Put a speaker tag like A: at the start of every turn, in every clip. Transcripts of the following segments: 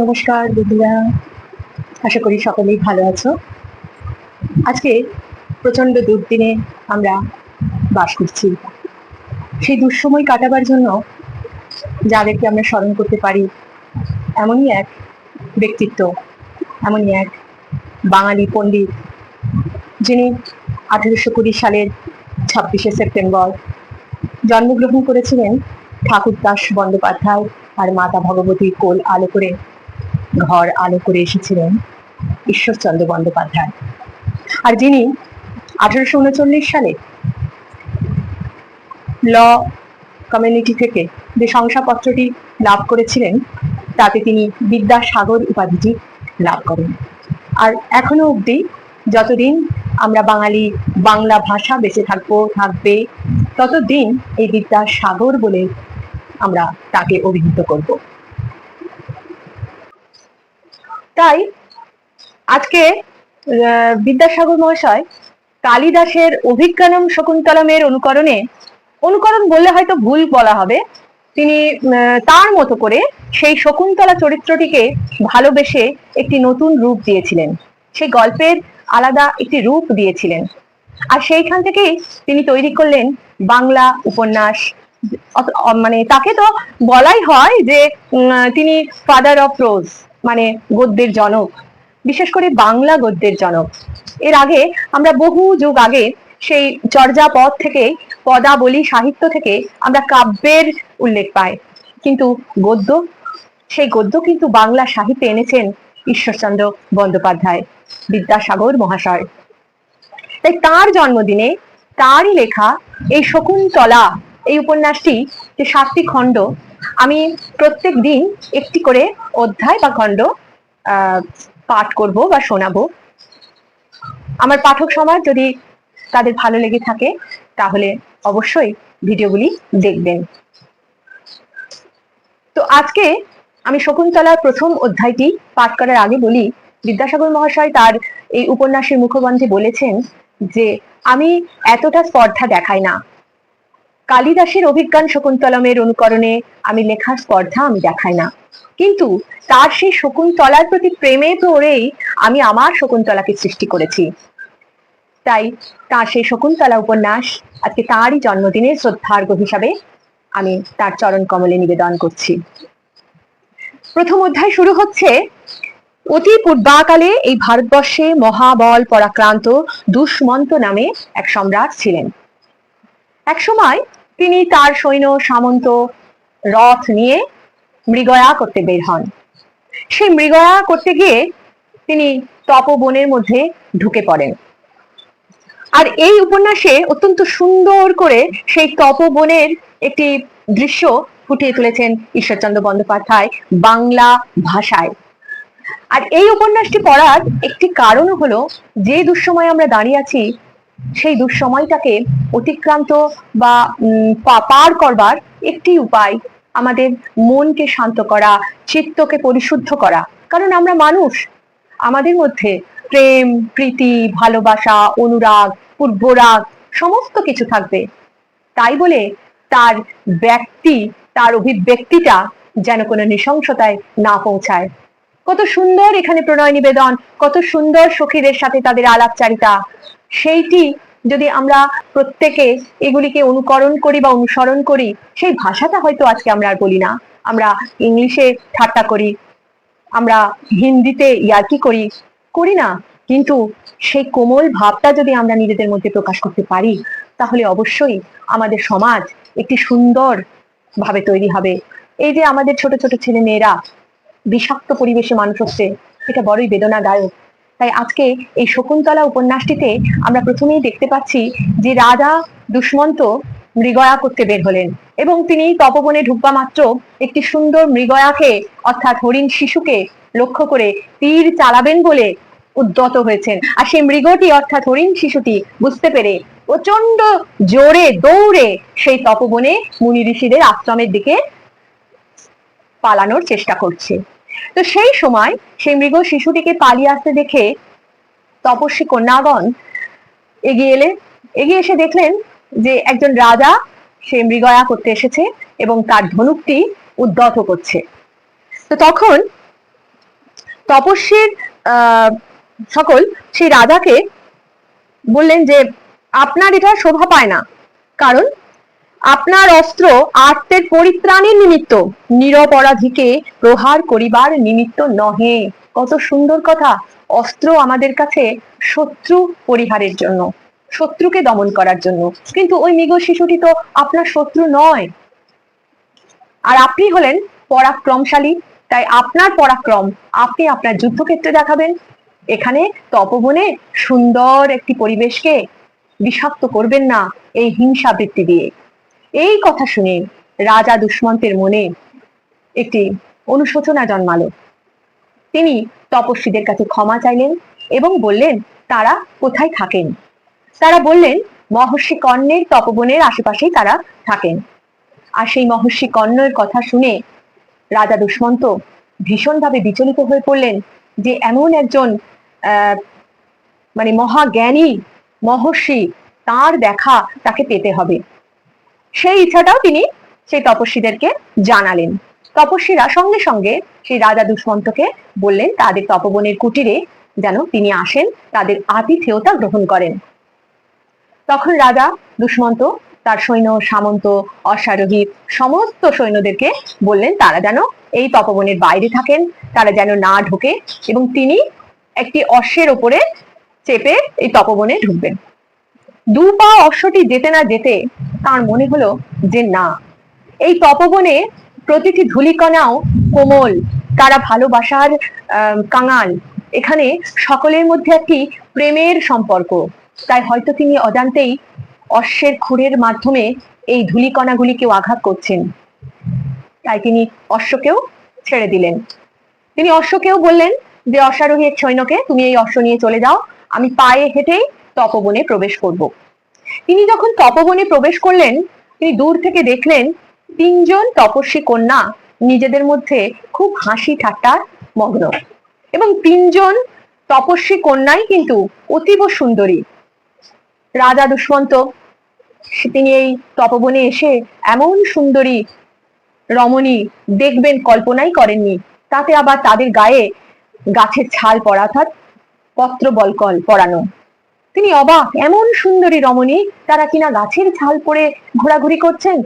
A: নমস্কার, বন্ধুরা। আশা করি সকলেই ভালো আছো। আজকে প্রচণ্ড দুর্দিনে আমরা বাস করছি। সেই দুঃসময় কাটাবার জন্য যাদেরকে আমরা স্মরণ করতে পারি, এমনই এক ব্যক্তিত্ব, এমনই এক বাঙালি পণ্ডিত, যিনি আঠেরোশো কুড়ি সালের ছাব্বিশে সেপ্টেম্বর জন্মগ্রহণ করেছিলেন ঠাকুরদাস বন্দ্যোপাধ্যায় আর মাতা ভগবতীর কোল আলো করে। ঘর আলো করে এসেছিলেন ঈশ্বরচন্দ্র বন্দ্যোপাধ্যায়। আর যিনি আঠারোশো উনচল্লিশ সালে ল কমিউনিটি থেকে যে শংসাপত্রটি লাভ করেছিলেন, তাতে তিনি বিদ্যাসাগর উপাধিটি লাভ করেন। আর এখনও অবধি যতদিন আমরা বাঙালি বাংলা ভাষা বেঁচে থাকব, থাকবে, ততদিন এই বিদ্যাসাগর বলে আমরা তাকে অভিহিত করব। তাই আজকে বিদ্যাসাগর মহাশয় কালিদাসের অভিজ্ঞানম শকুন্তলমের অনুকরণে, অনুকরণ বললে হয়তো ভুল বলা হবে, তিনি তার মতো করে সেই শকুন্তলা চরিত্রটিকে ভালোবেসে একটি নতুন রূপ দিয়েছিলেন। সেই গল্পের আলাদা একটি রূপ দিয়েছিলেন। আর সেইখান থেকেই তিনি তৈরি করলেন বাংলা উপন্যাস। মানে তাকে তো বলাই হয় যে তিনি ফাদার অফ প্রোজ মানে গদ্যের জনক, বিশেষ করে বাংলা গদ্যের জনক। এর আগে আমরা বহু যুগ আগে সেই চর্যাপদ থেকে, পদাবলী সাহিত্য থেকে আমরা কাব্যের উল্লেখ পাই। কিন্তু গদ্য, সেই গদ্য কিন্তু বাংলা সাহিত্যে এনেছেন ঈশ্বরচন্দ্র বন্দ্যোপাধ্যায়, বিদ্যাসাগর মহাশয়। তাই তার জন্মদিনে, তারই লেখা এই শকুন্তলা, এই উপন্যাসটি যে সাতটি খণ্ড আমি প্রত্যেক দিন একটি করে অধ্যায় বা খণ্ড পাঠ করব বা শোনাবো। আমার পাঠক সমাজ যদি তাদের ভালো লেগে থাকে, তাহলে অবশ্যই ভিডিওগুলি দেখবেন। তো আজকে আমি শকুন্তলার প্রথম অধ্যায়টি পাঠ করার আগে বলি, বিদ্যাসাগর মহাশয় তার এই উপন্যাসের মুখবন্ধে বলেছেন যে, আমি এতটা স্পর্ধা দেখাই না। কালিদাসের অভিজ্ঞান শকুন্তলমের অনুকরণে আমি লেখার স্পর্ধা আমি দেখাই না। কিন্তু তার সেই শকুন্তলার প্রতি প্রেমে পড়েই আমি আমার শকুন্তলাকে সৃষ্টি করেছি। তাই তার সেই শকুন্তলা উপন্যাস আজকে তারই জন্মদিনের শ্রদ্ধার্ঘ হিসাবে আমি তার চরণ কমলে নিবেদন করছি। প্রথম অধ্যায় শুরু হচ্ছে, অতি পূর্বাকালে এই ভারতবর্ষে মহাবল পরাক্রান্ত দুষ্মন্ত নামে এক সম্রাট ছিলেন। এক সময় তিনি তার সৈন্য সামন্ত রথ নিয়ে মৃগয়া করতে বের হন। সেই মৃগয়া করতে গিয়ে তিনি তপবনের মধ্যে ঢুকে পড়েন। আর এই উপন্যাসে অত্যন্ত সুন্দর করে সেই তপবনের একটি দৃশ্য ফুটিয়ে তুলেছেন ঈশ্বরচন্দ্র বন্দ্যোপাধ্যায় বাংলা ভাষায়। আর এই উপন্যাসটি পড়ার একটি কারণ হলো, যে দুঃসময় আমরা দাঁড়িয়ে আছি সেই দুঃসময়টাকে অতিক্রান্ত বা পার করবার একটি উপায় আমাদের মনকে শান্ত করা, চিত্তকে পরিশুদ্ধ করা। কারণ আমরা মানুষ, আমাদের মধ্যে প্রেম, প্রীতি, ভালোবাসা, অনুরাগ, পূর্বরাগ সমস্ত কিছু থাকবে। তাই বলে তার ব্যক্তি, তার অভিব্যক্তিটা যেন কোনো নৃশংসতায় না পৌঁছায়। কত সুন্দর এখানে প্রণয় নিবেদন, কত সুন্দর সখীদের সাথে তাদের আলাপচারিতা। সেইটি যদি আমরা প্রত্যেকে এগুলিকে অনুকরণ করি বা অনুসরণ করি, সেই ভাষাটা হয়তো আজকে আমরা আর বলি না। আমরা ইংলিশে ঠাট্টা করি, আমরা হিন্দিতে ইয়ার্কি করি করি না। কিন্তু সেই কোমল ভাবটা যদি আমরা নিজেদের মধ্যে প্রকাশ করতে পারি, তাহলে অবশ্যই আমাদের সমাজ একটি সুন্দর ভাবে তৈরি হবে। এই যে আমাদের ছোট ছোট ছেলে মেয়েরা বিষাক্ত পরিবেশে মানুষ হচ্ছে, এটা বড়ই বেদনাদায়ক। তাই আজকে এই শকুন্তলা উপন্যাসটিতে আমরা প্রথমেই দেখতে পাচ্ছি যে রাজা দুষ্মন্ত মৃগয়া করতে বের হলেন এবং তিনি তপবনে ঢুকবা মাত্র একটি সুন্দর মৃগয়াকে, অর্থাৎ হরিণ শিশুকে লক্ষ্য করে তীর চালাবেন বলে উদ্যত হয়েছেন। আর সেই মৃগটি, অর্থাৎ হরিণ শিশুটি, বুঝতে পেরে প্রচণ্ড জোরে দৌড়ে সেই তপবনে মুনি ঋষিদের আশ্রমের দিকে পালানোর চেষ্টা করছে। তো সেই সময় সেই মৃগ শিশুটিকে পালিয়ে আসতে দেখে তপস্বী কন্যাগণ এগিয়ে এলে, এগিয়ে এসে দেখলেন যে একজন রাজা সে মৃগয়া করতে এসেছে এবং তার ধনুকটি উদ্যত করছে। তো তখন তপস্বীর সকল সেই রাজাকে বললেন যে, আপনার এটা শোভা পায় না। কারণ আপনার অস্ত্র আত্মের পরিত্রাণের নিমিত্ত। নিরপরাধীকে প্রহার করিবার নিমিত্ত নহে। কত সুন্দর কথা। অস্ত্র আমাদের কাছে শত্রু পরিহারের জন্য, শত্রুকে দমন করার জন্য। কিন্তু ওই মৃগ শিশুটি তো আপনার শত্রু নয়। আর আপনি হলেন পরাক্রমশালী, তাই আপনার পরাক্রম আপনি আপনার যুদ্ধক্ষেত্রে দেখাবেন। এখানে তপবনে সুন্দর একটি পরিবেশকে বিষাক্ত করবেন না এই হিংসা বৃত্তি দিয়ে। এই কথা শুনে রাজা দুষ্মন্তের মনে একটি অনুশোচনা জন্মালো। তিনি তপস্বীদের কাছে ক্ষমা চাইলেন এবং বললেন, তারা কোথায় থাকেন? তারা বললেন, মহর্ষি কর্ণের তপবনের আশেপাশেই তারা থাকেন। আর সেই মহর্ষি কর্ণের কথা শুনে রাজা দুষ্মন্ত ভীষণভাবে বিচলিত হয়ে পড়লেন যে এমন একজন মানে মহাজ্ঞানী মহর্ষি তার দেখা তাকে পেতে হবে। সেই ইচ্ছাটাও তিনি সেই তপস্বীদেরকে জানালেন। তপস্বীরা সঙ্গে সঙ্গে সেই রাজা দুষ্মন্তকে বললেন, তাদের তপবনের কুটিরে যেন তিনি আসেন, তাদের আতিথেয়তা গ্রহণ করেন। তখন রাজা দুষ্মন্ত, তার সৈন্য, সামন্ত, অশ্বারোহী সমস্ত সৈন্যদেরকে বললেন, তারা যেন এই তপবনের বাইরে থাকেন, তারা যেন না ঢোকে এবং তিনি একটি অশ্বের ওপরে চেপে এই তপবনে ঢুকবেন। দু পা অশ্বটি যেতে না যেতে তার মনে হলো যে না। এই তপবনে প্রতিটি ধুলিকণাও কোমল, তারা ভালোবাসার কাঙাল। এখানে সকলের মধ্যে একটি প্রেমের সম্পর্ক। তাই হয়তো তিনি অজান্তেই অশ্বের খুরের মাধ্যমে এই ধূলিকণাগুলিকেও আঘাত করছেন। তাই তিনি অশ্বকেও ছেড়ে দিলেন। তিনি অশ্বকেও বললেন যে, অশ্বারোহী সৈন্যকে তুমি এই অশ্ব নিয়ে চলে যাও। আমি পায়ে হেঁটেই তপবনে প্রবেশ করব। তিনি যখন তপবনে প্রবেশ করলেন, তিনি দূর থেকে দেখলেন তিনজন তপস্বী কন্যা নিজেদের মধ্যে খুব হাসি ঠাট্টার মগ্ন। এবং তিনজন তপস্বী কন্যাই কিন্তু অতীব সুন্দরী। রাজা দুষ্মন্ত, তিনি এই তপবনে এসে এমন সুন্দরী রমণী দেখবেন কল্পনাই করেননি। তাতে আবার তাদের গায়ে গাছের ছাল পরা অর্থাৎ পত্র বলকল পরানো। তিনি অবাক, এমন সুন্দরী রমণী, তারা কিনা গাছের ছাল পরে ঘোরাঘুরি করছেন?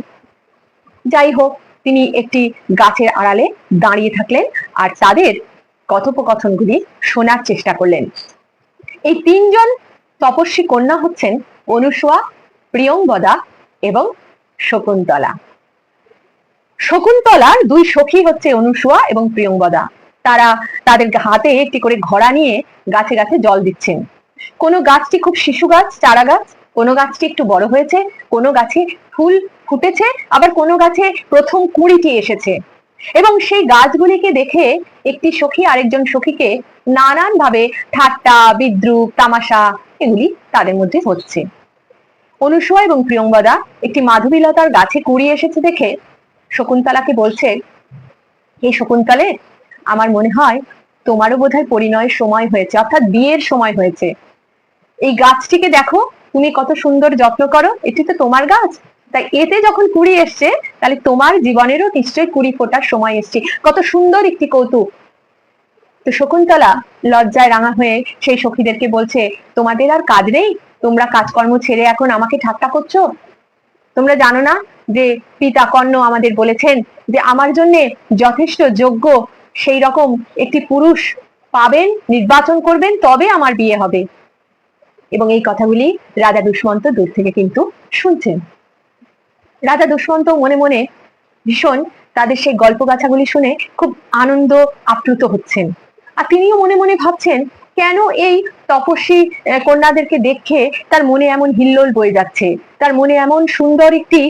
A: যাই হোক, তিনি একটি গাছের আড়ালে দাঁড়িয়ে থাকলেন আর তাদের কথোপকথনগুলি শোনার চেষ্টা করলেন। এই তিনজন তপস্বী কন্যা হচ্ছেন অনুসুয়া প্রিয়ংবদা এবং শকুন্তলা। শকুন্তলার দুই সখী হচ্ছে অনুসুয়া এবং প্রিয়ংবদা তারা তাদের হাতে একটি করে ঘোড়া নিয়ে গাছে গাছে জল দিচ্ছেন। কোনো গাছটি খুব শিশু গাছ, চারা গাছ, কোনো গাছটি একটু বড় হয়েছে, কোনো গাছে ফুল ফুটেছে, আবার কোনো গাছে প্রথম কুড়িটি এসেছে। এবং সেই গাছগুলিকে দেখে একটি সখী আরেকজন সখীকে নানান ভাবে ঠাট্টা, বিদ্রুপ, তামাশা এগুলি তাদের মধ্যে হচ্ছে। অনুসুয়া এবং প্রিয়ঙ্বদা একটি মাধবীলতার গাছে কুড়ি এসেছে দেখে শকুন্তলাকে বলছে এই শকুন্তলে, আমার মনে হয় তোমারও বোধহয় পরিণয়ের সময় হয়েছে, অর্থাৎ বিয়ের সময় হয়েছে। এই গাছটিকে দেখো, তুমি কত সুন্দর যত্ন করো, এটি তো তোমার গাছ। তাই এতে যখন কুড়ি এসছে, তাহলে তোমার জীবনেরও নিশ্চয়ই কুড়ি ফোটার সময় এসছে। কত সুন্দর একটি কৌতুক। তো শকুন্তলা লজ্জায় রাঙা হয়ে সেই সখীদেরকে বলছে, তোমাদের আর কাজ নেই? তোমরা কাজকর্ম ছেড়ে এখন আমাকে ঠাট্টা করছ? তোমরা জানো না যে পিতা কর্ণ আমাদের বলেছেন যে আমার জন্য যথেষ্ট যোগ্য সেই রকম একটি পুরুষ পাবেন, নির্বাচন করবেন, তবে আমার বিয়ে হবে। এবং এই কথাগুলি রাজা দুষ্মন্ত দূর থেকে কিন্তু শুনছেন। রাজা দুষ্মন্ত মনে মনে ভীষণ তাদের সেই গল্প গাছাগুলি শুনে খুব আনন্দ আপ্লুত হচ্ছেন। আর তিনিও মনে মনে ভাবছেন, কেন এই তপস্বী কন্যাদেরকে দেখে তার মনে এমন হিল্লোল বয়ে যাচ্ছে, তার মনে এমন সুন্দর একটি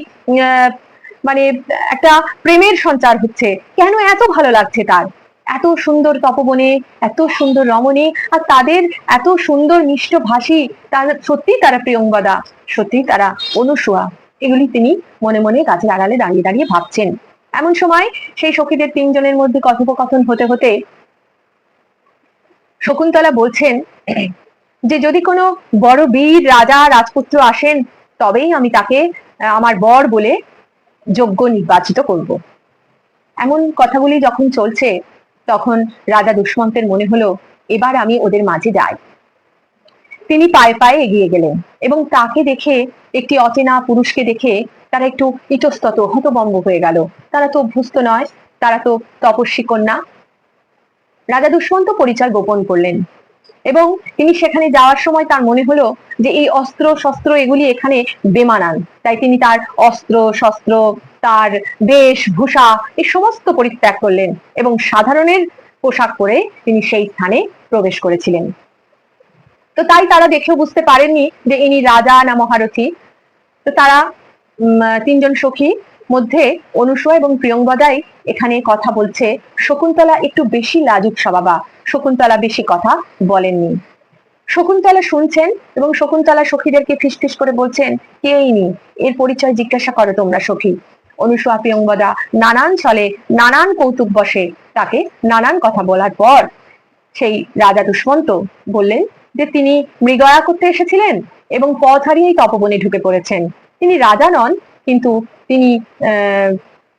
A: মানে একটা প্রেমের সঞ্চার হচ্ছে। কেন এত ভালো লাগছে তার? এত সুন্দর তপবনে, এত সুন্দর রমণী আর তাদের এত সুন্দর মিষ্ট ভাষী, তার সত্যি তারা প্রিয়ঙ্গদা সত্যি তারা অনুসুয়া। এগুলি তিনি মনে মনে গাছের আড়ালে দাঁড়িয়ে দাঁড়িয়ে ভাবছেন। এমন সময় সেই সখীদের তিনজনের মধ্যে কথোপকথন হতে হতে শকুন্তলা বলছেন, যে যদি কোনো বড় বীর রাজা রাজপুত্র আসেন, তবেই আমি তাকে আমার বর বলে যোগ্য নির্বাচিত করব। এমন কথাগুলি যখন চলছে, তখন রাজা দুষ্মন্তের মনে হলো, এবার আমি ওদের মাঝে যাই। তিনি পায়ে পায়ে এগিয়ে গেলেন এবং তাকে দেখে, একটি অচেনা পুরুষকে দেখে তারা একটু ইতস্তত হতবম্ব হয়ে গেল। তারা তো অভ্যস্ত নয়, তারা তো তপস্বী কন্যা। রাজা দুষ্মন্ত পরিচয় গোপন করলেন। এবং তিনি সেখানে যাওয়ার সময় তার মনে হলো যে এই অস্ত্র শস্ত্র এগুলি এখানে বেমানান। তাই তিনি তার অস্ত্র, শস্ত্র, তার বেশ ভূষা এই সমস্ত পরিত্যাগ করলেন এবং সাধারণের পোশাক পরে তিনি সেই স্থানে প্রবেশ করেছিলেন। তো তাই তারা দেখেও বুঝতে পারেননি যে ইনি রাজা না মহারথী। তো তারা তিনজন সখী মধ্যে অনুসূয়া এবং প্রিয়ঙ্বদাই এখানে কথা বলছে, শকুন্তলা একটু বেশি লাজুক স্বভাবা, শকুন্তলা বেশি কথা বলেননি। শকুন্তলা শুনছেন এবং শকুন্তলা সখীদেরকে ফিসফিস করে বলছেন, কে ইনি এর পরিচয় জিজ্ঞাসা করো তোমরা সখী। অনুসূয়া প্রিয়ঙ্বদা নানান ছলে, নানান কৌতুক বসে, তাকে নানান কথা বলার পর সেই রাজা দুষ্মন্ত বললেন যে, তিনি মৃগয়া করতে এসেছিলেন এবং পথ হারিয়েই তপবনে ঢুকে পড়েছেন। তিনি রাজা নন কিন্তু তিনি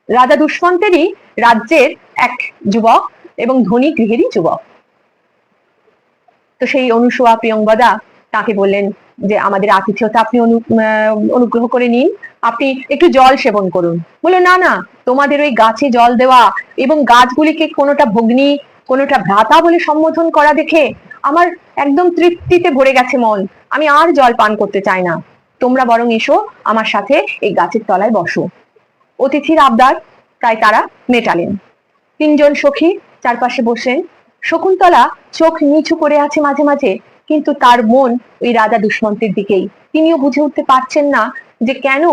A: রাজা দুষ্মন্তেরই রাজ্যের এক যুবক এবং ধনী গৃহেরই যুবক। তো সেই অনুসূয়া প্রিয়ঙ্বদা তাকে বললেন যে, আমাদের আতিথ্যতা আপনি অনুগ্রহ করে নিন। আপনি একটু জল সেবন করুন। বলল, না না, তোমাদের ওই গাছে জল দেওয়া এবং গাছগুলিকে কোনোটা ভগ্নী, কোনোটা ভ্রাতা বলে সম্বোধন করা দেখে আমার একদম তৃপ্তিতে ভরে গেছে মন। আমি আর জল পান করতে চাই না। তোমরা বরং এসো আমার সাথে এই গাছের তলায় বসো। অতিথির আবদার তাই তারা মেটালেন। তিনজন সখী চারপাশে বসেন শকুন্তলা চোখ নিচু করে আছে মাঝে মাঝে, কিন্তু তার মন ওই রাজা দুষ্মন্তের দিকেই। তিনিও বুঝে উঠতে পারছেন না যে কেন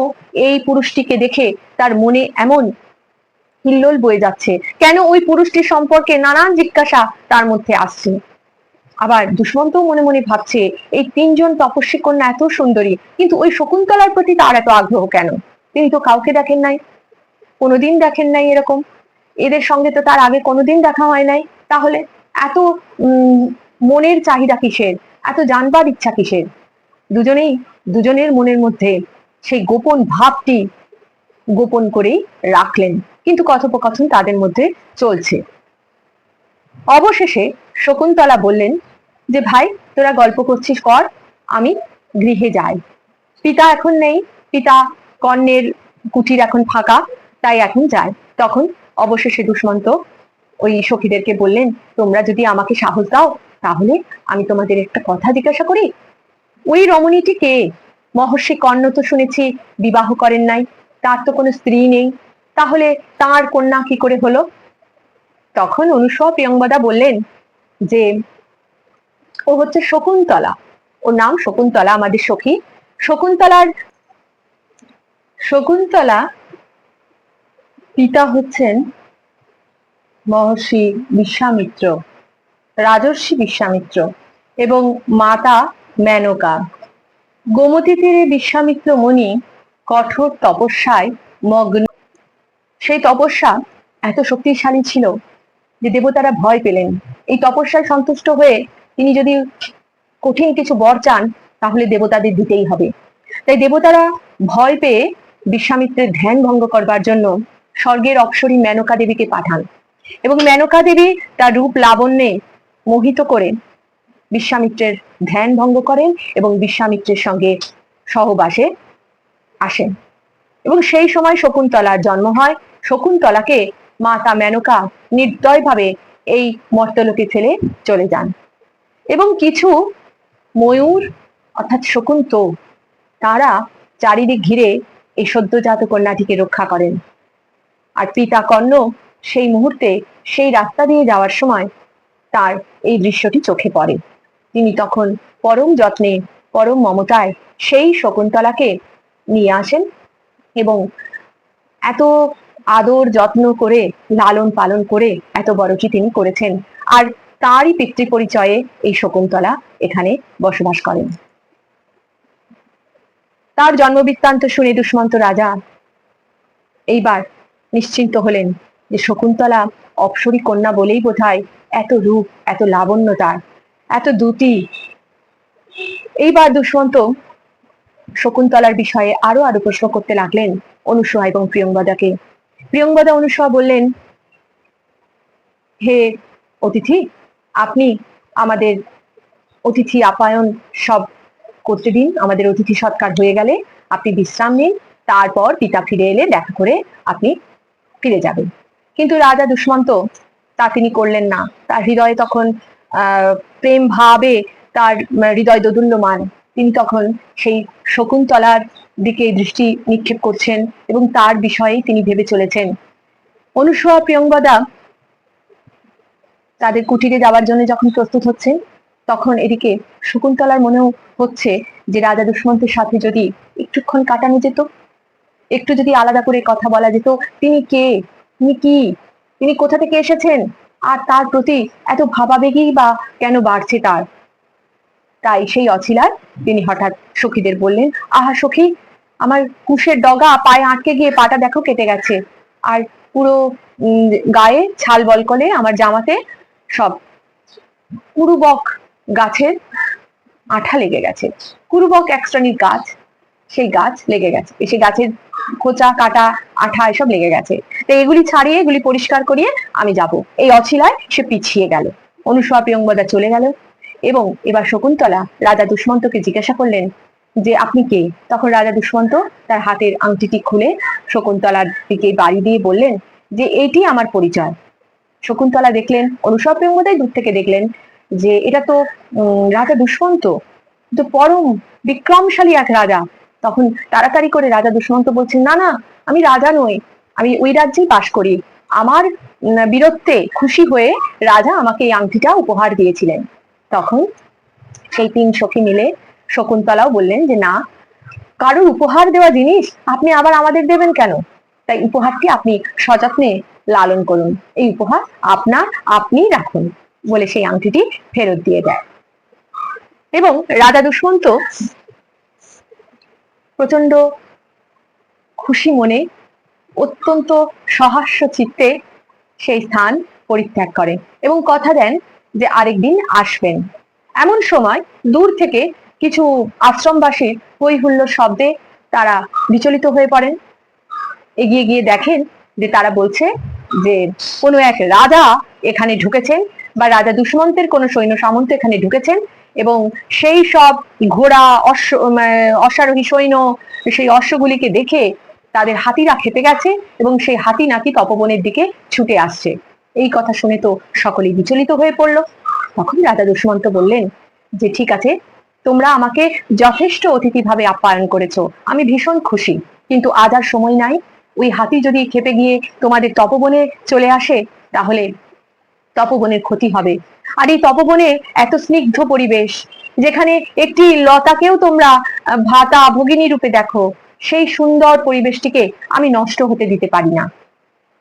A: এই পুরুষটিকে দেখে তার মনে এমন হিল্লোল বয়ে যাচ্ছে। কেন ওই পুরুষটির সম্পর্কে নানান জিজ্ঞাসা তার মধ্যে আসছে। আবার দুষ্মন্তও মনে মনে ভাবছে, এই তিনজন তপস্বী কন্যা এত সুন্দরী, কিন্তু ওই শকুন্তলার প্রতি তার এত আগ্রহ কেন? তিনি তো কাউকে দেখেন নাই, কোনোদিন দেখেন নাই এরকম। এদের সঙ্গে তো তার আগে কোনোদিন দেখা হয় নাই। তাহলে এত মনের চাহিদা কিসের? এত জানবার ইচ্ছা কিসের? দুজনেই, দুজনের মনের মধ্যে সেই গোপন ভাবটি গোপন করেই রাখলেন। কিন্তু কথোপকথন তাদের মধ্যে চলছে। অবশেষে শকুন্তলা বললেন যে ভাই, তোরা গল্প করছিস, কর, আমি গৃহে যাই। পিতা এখন নেই, পিতা কর্ণের কুটির এখন ফাঁকা, তাই এখন যায় তখন অবশেষে দুষ্মন্ত ওই সখীদেরকে বললেন, তোমরা যদি আমাকে সাহস দাও, তাহলে আমি তোমাদের একটা কথা জিজ্ঞাসা করি। ওই রমণীটি কে? মহর্ষি কর্ণ তো শুনেছি বিবাহ করেন নাই, তার তো কোনো স্ত্রী নেই। তাহলে তার কন্যা কি করে হলো? তখন অনুসয়া প্রিয়ঙ্বদা বললেন যে ও হচ্ছে শকুন্তলা। ওর নাম শকুন্তলা, আমাদের সখী। শকুন্তলার, শকুন্তলা পিতা হচ্ছেন মহর্ষি বিশ্বামিত্র, রাজর্ষি বিশ্বামিত্র এবং মাতা মেনকা। গোমতী তীরে বিশ্বামিত্র মুনি কঠোর তপস্যায় মগ্ন। সেই তপস্যা এত শক্তিশালী ছিল যে দেবতারা ভয় পেলেন। এই তপস্যায় সন্তুষ্ট হয়ে তিনি যদি কঠিন কিছু বর চান, তাহলে দেবতাদের দিতেই হবে। তাই দেবতারা ভয় পেয়ে বিশ্বামিত্রের ধ্যান ভঙ্গ করবার জন্য স্বর্গের অপসরী মেনকা দেবীকে পাঠান এবং মেনকা দেবী তার রূপ লাবণ্যে মোহিত করে বিশ্বামিত্রের ধ্যান ভঙ্গ করেন এবং বিশ্বামিত্রের সঙ্গে সহবাসে আসেন। এবং সেই সময় শকুন্তলার জন্ম হয়। শকুন্তলাকে মাতা মেনকা নির্দয়ভাবে এই মর্তলোকে ফেলে চলে যান। এবং কিছু ময়ূর, অর্থাৎ শকুন্ত, তারা চারিদিক ঘিরে এই সদ্যজাত কন্যাটিকে রক্ষা করেন। আর পিতা কর্ণ সেই মুহূর্তে সেই রাস্তা দিয়ে যাওয়ার সময় তার এই দৃশ্যটি চোখে পড়ে। তিনি তখন পরম যত্নে, পরম মমতায় সেই শকুন্তলাকে নিয়ে আসেন এবং এত আদর যত্ন করে, লালন পালন করে এত বড়টি তিনি করেছেন। আর তারই পিতৃ পরিচয়ে এই শকুন্তলা এখানে বসবাস করেন। তার জন্মবৃত্তান্ত শুনে দুষ্মন্ত রাজা এইবার নিশ্চিন্ত হলেন যে শকুন্তলা অপসরী কন্যা বলেই বোধহয় এত রূপ, এত লাবণ্য তার, এত দুটি এইবার দুষ্মন্ত শকুন্তলার বিষয়ে আরও আরও প্রশ্ন করতে লাগলেন অনুসূয়া এবং প্রিয়ঙ্বদাকে প্রিয়ঙ্বদা অনুসূয়া বললেন, হে অতিথি আপনি আমাদের অতিথি আপ্যায়ন সব করতে দিন। আমাদের অতিথি সৎকার হয়ে গেলে আপনি বিশ্রাম নিন। তারপর পিতা ফিরে এলে দেখা করে আপনি ফিরে যাবেন। কিন্তু রাজা দুষ্মন্ত তা তিনি করলেন না। তার হৃদয়ে তখন প্রেম ভাবে তার হৃদয় দোদুল্যমান। তিনি তখন সেই শকুন্তলার দিকে দৃষ্টি নিক্ষেপ করছেন এবং তার বিষয়ে তিনি ভেবে চলেছেন। অনুসূয়া প্রিয়ঙ্গদা তাদের কুটিরে যাওয়ার জন্য যখন প্রস্তুত হচ্ছেন তখন এদিকে শকুন্তলার মনেও হচ্ছে যে রাজা দুষ্মন্তের সাথে যদি একটুক্ষণ কাটানো যেত, একটু যদি আলাদা করে কথা বলা যেত, তিনি কে? তিনি কি? তিনি কোথা থেকে এসেছেন? আর তার প্রতি এত ভাবাবেগই বা কেন বাড়ছে তার? তাই সেই অছিলার তিনি হঠাৎ সখীদের বললেন, আহা সখী, আমার কুশের ডগা পায়ে আটকে গিয়ে পাটা দেখো কেটে গেছে। আর পুরো গায়ে ছাল বল বলকলে আমার জামাতে সব। কুরুবক গাছের আঠা লেগে গেছে। কুরুবক এক শ্রেণির গাছ, সেই গাছ লেগে গেছে। সেই গাছের খোঁচা, কাটা, আঠা এসব লেগে গেছে। তো এগুলি ছাড়িয়ে, এগুলি পরিষ্কার করিয়ে আমি যাব। এই অছিলায় সে পিছিয়ে গেল। অনুসূয়া প্রিয়ঙ্গদা চলে গেল এবং এবার শকুন্তলা রাজা দুষ্মন্তকে জিজ্ঞাসা করলেন, যে আপনি কে? তখন রাজা দুষ্মন্ত তার হাতের আংটিটি খুলে শকুন্তলার দিকে বাড়ি দিয়ে বললেন, যে এটি আমার পরিচয়। শকুন্তলা দেখলেন, অনুসব প্রেমদাই দূর থেকে দেখলেন যে এটা তো রাজা দুষ্মন্ত তো পরম বিক্রমশালী এক রাজা। তখন তাড়াতাড়ি করে রাজা দুষ্মন্ত বলছেন, না না, আমি রাজা নই, আমি ওই রাজ্যেই বাস করি। আমার বীরত্বে খুশি হয়ে রাজা আমাকে এই আংটিটা উপহার দিয়েছিলেন। তখন সেই তিন সখী মিলে শকুন্তলাও বললেন যে, না, কারোর উপহার দেওয়া জিনিস আপনি আবার আমাদের দেবেন কেন? তাই উপহারটি আপনি সযত্নে লালন করুন। এই উপহার আপনার আপনি রাখুন বলে সেই আংটিটি ফেরত দিয়ে দেয়। এবং রাজা দুষ্মন্ত প্রচণ্ড খুশি মনে অত্যন্ত সহাস্য চিত্তে সেই স্থান পরিত্যাগ করেন এবং কথা দেন যে আরেকদিন আসবেন। এমন সময় দূর থেকে কিছু আশ্রমবাসীর হই হুল্লোড় শব্দে তারা বিচলিত হয়ে পড়েন। এগিয়ে গিয়ে দেখেন যে তারা বলছে যে কোনো এক রাজা এখানে ঢুকেছেন বা রাজা দুষ্মন্তের কোনো সৈন্য সামন্ত এখানে ঢুকেছেন এবং সেই সব ঘোড়া, অশ্ব অশ্বারোহী সৈন্য, সেই অশ্বগুলিকে দেখে তাদের হাতিরা খেতে গেছে এবং সেই হাতি নাকি তপবনের দিকে ছুটে আসছে। এই কথা শুনে তো সকলেই বিচলিত হয়ে পড়ল। তখন রাজা দুষ্মন্ত বললেন, যে ঠিক আছে, তোমরা আমাকে যথেষ্ট অতিথিভাবে আপ্যায়ন করেছ। আমি ভীষণ খুশি, কিন্তু আজ আর সময় নাই। ওই হাতি যদি খেপে গিয়ে তোমাদের তপবনে চলে আসে, তাহলে তপবনের ক্ষতি হবে। আর এই তপবনে এত স্নিগ্ধ পরিবেশ, যেখানে একটি লতাকেও তোমরা ভাতা ভগিনী রূপে দেখো, সেই সুন্দর পরিবেশটিকে আমি নষ্ট হতে দিতে পারি না।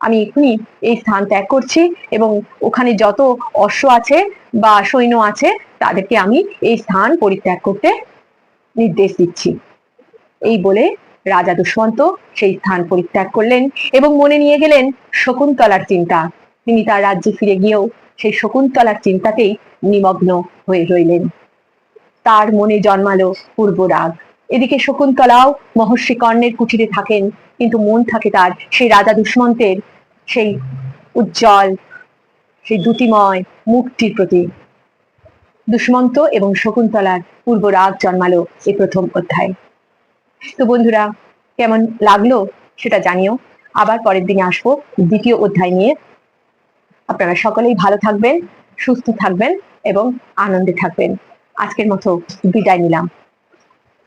A: আমি এখনই এই স্থান ত্যাগ করছি এবং ওখানে যত অশ্ব আছে বা সৈন্য আছে, তাদেরকে আমি এই স্থান পরিত্যাগ করতে নির্দেশ দিচ্ছি। এই বলে রাজা দুষ্মন্ত সেই স্থান পরিত্যাগ করলেন এবং মনে নিয়ে গেলেন শকুন্তলার চিন্তা। তিনি তার রাজ্যে ফিরে গিয়েও সেই শকুন্তলার চিন্তাতেই নিমগ্ন হয়ে রইলেন। তার মনে জন্মালো পূর্ব রাগ। এদিকে শকুন্তলাও মহর্ষি কর্ণের কুঠিরে থাকেন, কিন্তু মন থাকে তার সেই রাজা দুষ্মন্তের সেই উজ্জ্বল, সেই দ্যুতিময় মুক্তির প্রতি। দুষ্মন্ত এবং শকুন্তলার পূর্ব রাগ জন্মালো এই প্রথম অধ্যায়। তো বন্ধুরা, কেমন লাগল সেটা জানিও। আবার পরের দিনে আসব দ্বিতীয় অধ্যায় নিয়ে। আপনারা সকলেই ভালো থাকবেন, সুস্থ থাকবেন এবং আনন্দে থাকবেন। আজকের মতো বিদায় নিলাম।